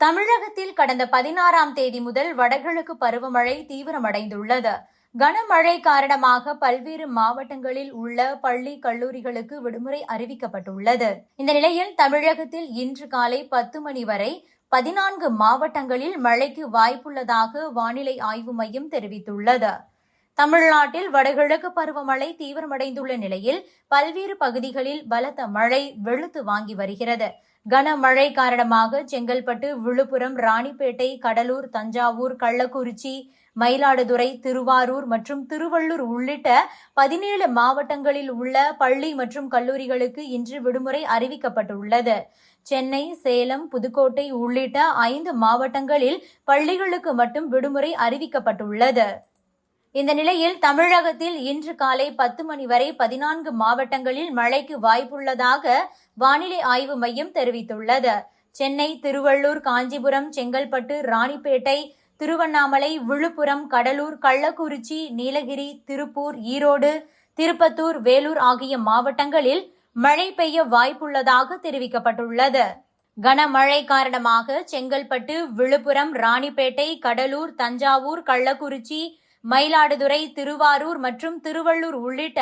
தமிழகத்தில் கடந்த பதினாறாம் தேதி முதல் வடகிழக்கு பருவமழை தீவிரமடைந்துள்ளது. கனமழை காரணமாக பல்வேறு மாவட்டங்களில் உள்ள பள்ளி கல்லூரிகளுக்கு விடுமுறை அறிவிக்கப்பட்டுள்ளது. இந்த நிலையில் தமிழகத்தில் இன்று காலை பத்து மணி வரை பதினான்கு மாவட்டங்களில் மழைக்கு வாய்ப்புள்ளதாக வானிலை ஆய்வு மையம் தெரிவித்துள்ளது. தமிழ்நாட்டில் வடகிழக்கு பருவமழை தீவிரமடைந்துள்ள நிலையில் பல்வேறு பகுதிகளில் பலத்த மழை வெளுத்து வாங்கி வருகிறது. கனமழை காரணமாக செங்கல்பட்டு விழுப்புரம் ராணிப்பேட்டை கடலூர் தஞ்சாவூர் கள்ளக்குறிச்சி மயிலாடுதுறை திருவாரூர் மற்றும் திருவள்ளூர் உள்ளிட்ட பதினேழு மாவட்டங்களில் உள்ள பள்ளி மற்றும் கல்லூரிகளுக்கு இன்று விடுமுறை அறிவிக்கப்பட்டுள்ளது. சென்னை சேலம் புதுக்கோட்டை உள்ளிட்ட ஐந்து மாவட்டங்களில் பள்ளிகளுக்கு மட்டும் விடுமுறை அறிவிக்கப்பட்டுள்ளது. இந்த நிலையில் தமிழகத்தில் இன்று காலை பத்து மணி வரை பதினான்கு மாவட்டங்களில் மழைக்கு வாய்ப்புள்ளதாக வானிலை ஆய்வு மையம் தெரிவித்துள்ளது. சென்னை திருவள்ளூர் காஞ்சிபுரம் செங்கல்பட்டு ராணிப்பேட்டை திருவண்ணாமலை விழுப்புரம் கடலூர் கள்ளக்குறிச்சி நீலகிரி திருப்பூர் ஈரோடு திருப்பத்தூர் வேலூர் ஆகிய மாவட்டங்களில் மழை பெய்ய வாய்ப்புள்ளதாக தெரிவிக்கப்பட்டுள்ளது. கனமழை காரணமாக செங்கல்பட்டு விழுப்புரம் ராணிப்பேட்டை கடலூர் தஞ்சாவூர் கள்ளக்குறிச்சி மயிலாடுதுறை திருவாரூர் மற்றும் திருவள்ளூர் உள்ளிட்ட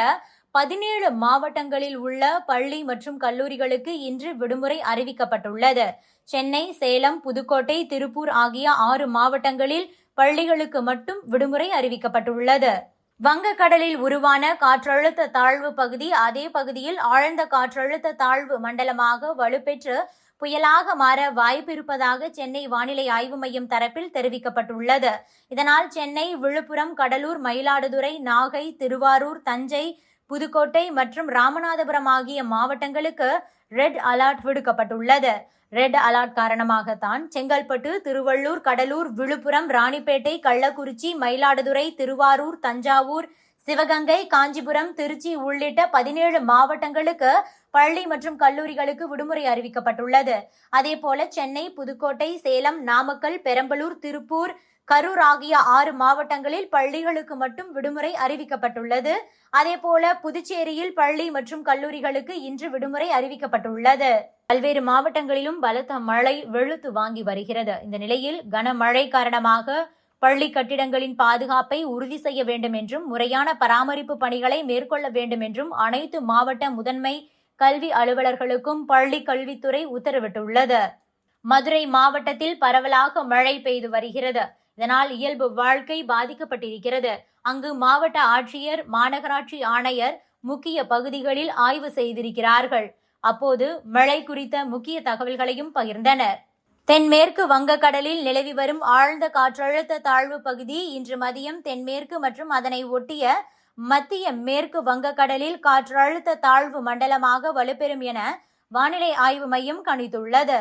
பதினேழு மாவட்டங்களில் உள்ள பள்ளி மற்றும் கல்லூரிகளுக்கு இன்று விடுமுறை அறிவிக்கப்பட்டுள்ளது. சென்னை சேலம் புதுக்கோட்டை திருப்பூர் ஆகிய ஆறு மாவட்டங்களில் பள்ளிகளுக்கு மட்டும் விடுமுறை அறிவிக்கப்பட்டுள்ளது. வங்கக்கடலில் உருவான காற்றழுத்த தாழ்வு பகுதி அதே பகுதியில் ஆழ்ந்த காற்றழுத்த தாழ்வு மண்டலமாக வலுப்பெற்று புயலாக மாற வாய்ப்பு இருப்பதாக சென்னை வானிலை ஆய்வு மையம் தரப்பில் தெரிவிக்கப்பட்டுள்ளது. இதனால் சென்னை விழுப்புரம் கடலூர் மயிலாடுதுறை நாகை திருவாரூர் தஞ்சை புதுக்கோட்டை மற்றும் ராமநாதபுரம் ஆகிய மாவட்டங்களுக்கு ரெட் அலர்ட் விடுக்கப்பட்டுள்ளது. ரெட் அலர்ட் காரணமாகத்தான் செங்கல்பட்டு திருவள்ளூர் கடலூர் விழுப்புரம் ராணிப்பேட்டை கள்ளக்குறிச்சி மயிலாடுதுறை திருவாரூர் தஞ்சாவூர் சிவகங்கை காஞ்சிபுரம் திருச்சி உள்ளிட்ட பதினேழு மாவட்டங்களுக்கு பள்ளி மற்றும் கல்லூரிகளுக்கு விடுமுறை அறிவிக்கப்பட்டுள்ளது. அதேபோல சென்னை புதுக்கோட்டை சேலம் நாமக்கல் பெரம்பலூர் திருப்பூர் கரூர் ஆகிய ஆறு மாவட்டங்களில் பள்ளிகளுக்கு மட்டும் விடுமுறை அறிவிக்கப்பட்டுள்ளது. அதேபோல புதுச்சேரியில் பள்ளி மற்றும் கல்லூரிகளுக்கு இன்று விடுமுறை அறிவிக்கப்பட்டுள்ளது. பல்வேறு மாவட்டங்களிலும் பலத்த மழை வெளுத்து வாங்கி வருகிறது. இந்த நிலையில் கனமழை காரணமாக பள்ளி கட்டிடங்களின் பாதுகாப்பை உறுதி செய்ய வேண்டும் என்றும் முறையான பராமரிப்பு பணிகளை மேற்கொள்ள வேண்டும் என்றும் அனைத்து மாவட்ட முதன்மை கல்வி அலுவலர்களுக்கும் பள்ளி கல்வித்துறை உத்தரவிட்டுள்ளது. மதுரை மாவட்டத்தில் பரவலாக மழை பெய்து வருகிறது. இதனால் இயல்பு வாழ்க்கை பாதிக்கப்பட்டிருக்கிறது. அங்கு மாவட்ட ஆட்சியர் மாநகராட்சி ஆணையர் முக்கிய பகுதிகளில் ஆய்வு செய்திருக்கிறார்கள். அப்போது மழை குறித்த முக்கிய தகவல்களையும் பகிர்ந்தனர். தென்மேற்கு வங்கக்கடலில் நிலவி வரும் ஆழ்ந்த காற்றழுத்த தாழ்வு பகுதி இன்று மதியம் தென்மேற்கு மற்றும் அதனை ஒட்டிய மத்திய மேற்கு வங்கக்கடலில் காற்றழுத்த தாழ்வு மண்டலமாக வலுப்பெறும் என வானிலை ஆய்வு மையம் கணித்துள்ளது.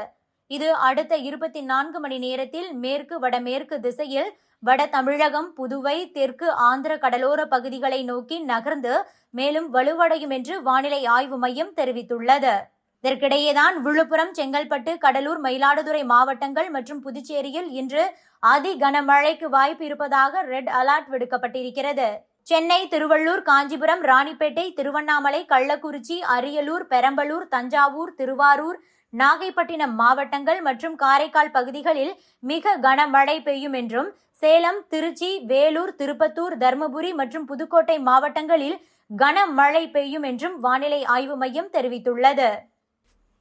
இது அடுத்த இருபத்தி நான்கு மணி நேரத்தில் மேற்கு வடமேற்கு திசையில் வட தமிழகம் புதுவை தெற்கு ஆந்திர கடலோர பகுதிகளை நோக்கி நகர்ந்து மேலும் வலுவடையும் என்று வானிலை ஆய்வு மையம் தெரிவித்துள்ளது. இதற்கிடையேதான் விழுப்புரம் செங்கல்பட்டு கடலூர் மயிலாடுதுறை மாவட்டங்கள் மற்றும் புதுச்சேரியில் இன்று அதி கனமழைக்கு வாய்ப்பு இருப்பதாக ரெட் அலர்ட் விடுக்கப்பட்டிருக்கிறது. சென்னை திருவள்ளூர் காஞ்சிபுரம் ராணிப்பேட்டை திருவண்ணாமலை கள்ளக்குறிச்சி அரியலூர் பெரம்பலூர் தஞ்சாவூர் திருவாரூர் நாகைப்பட்டினம் மாவட்டங்கள் மற்றும் காரைக்கால் பகுதிகளில் மிக கனமழை பெய்யும் என்றும் சேலம் திருச்சி வேலூர் திருப்பத்தூர் தருமபுரி மற்றும் புதுக்கோட்டை மாவட்டங்களில் கனமழை பெய்யும் என்றும் வானிலை ஆய்வு மையம் தெரிவித்துள்ளது.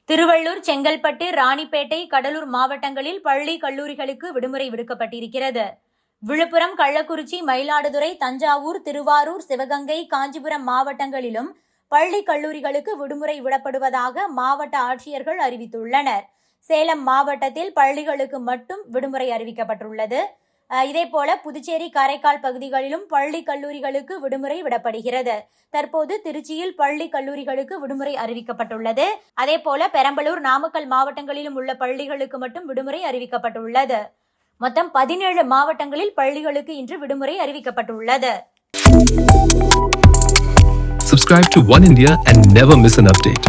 திருவள்ளூர் செங்கல்பட்டு ராணிப்பேட்டை கடலூர் மாவட்டங்களில் பள்ளி கல்லூரிகளுக்கு விடுமுறை விடுக்கப்பட்டிருக்கிறது. விழுப்புரம் கள்ளக்குறிச்சி மயிலாடுதுறை தஞ்சாவூர் திருவாரூர் சிவகங்கை காஞ்சிபுரம் மாவட்டங்களிலும் பள்ளி கல்லூரிகளுக்கு விடுமுறை விடப்படுவதாக மாவட்ட ஆட்சியர்கள் அறிவித்துள்ளனர். சேலம் மாவட்டத்தில் பள்ளிகளுக்கு மட்டும் விடுமுறை அறிவிக்கப்பட்டுள்ளது. இதே போல புதுச்சேரி காரைக்கால் பகுதிகளிலும் பள்ளி கல்லூரிகளுக்கு விடுமுறை விடப்படுகிறது. தற்போது திருச்சியில் பள்ளி கல்லூரிகளுக்கு விடுமுறை அறிவிக்கப்பட்டுள்ளது. அதே போல பெரம்பலூர் நாமக்கல் மாவட்டங்களிலும் உள்ள பள்ளிகளுக்கு மட்டும் விடுமுறை அறிவிக்கப்பட்டுள்ளது. மொத்தம் பதினேழு மாவட்டங்களில் பள்ளிகளுக்கு இன்று விடுமுறை அறிவிக்கப்பட்டுள்ளது. Subscribe to One India and never miss an update.